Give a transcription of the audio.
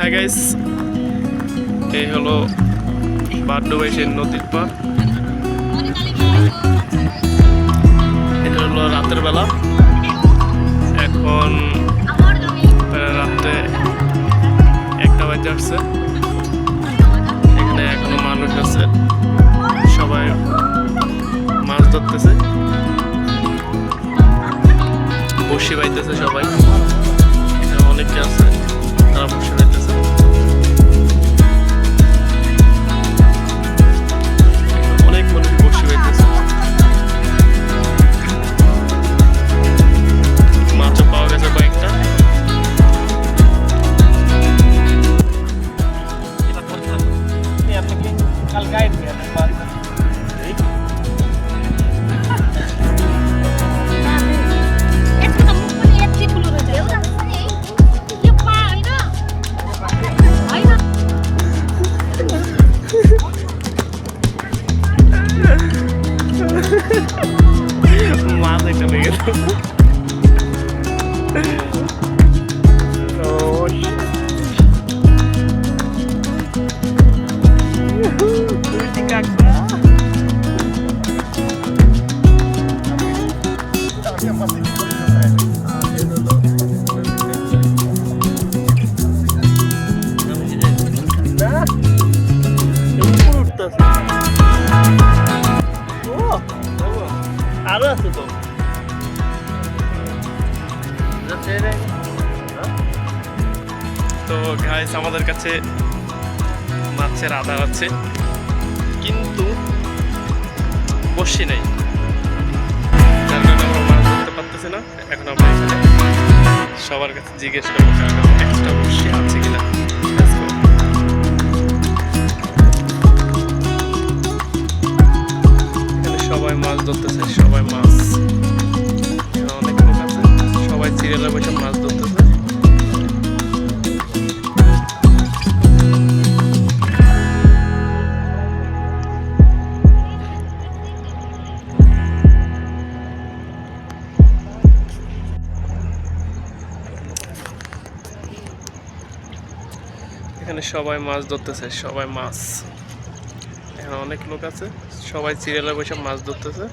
হ্যাঁ গাইস এই হলো বাড্ডবাইশের নদীর পার হলো রাতের বেলা এখন রাতে একটা বাজে আসছে এখানে এখনও মানুষ আছে সবাই মাছ ধরতেছে বসে বাইতেছে সবাই অনেকে আছে তারা বসে de reggaetón. oh, Música Oh, I don't know. তো গাইস আমাদের কাছে মাছের আধার আছে। কিন্তু বসি নাই। যার কারণে আমরা মাছ ধরতে পারতেছি না। এখন আমরা এখানে সবার কাছে জিজ্ঞেস করব, কার এক্সট্রা বসি আছে কিনা? সবাই মাছ ধরতেছে, সবাই মাছ বসে মাছ এখানে সবাই মাছ ধরতেছে সবাই মাছ। এখানে অনেক লোক আছে, সবাই সিরিয়ালে বসে মাছ ধরতেছে।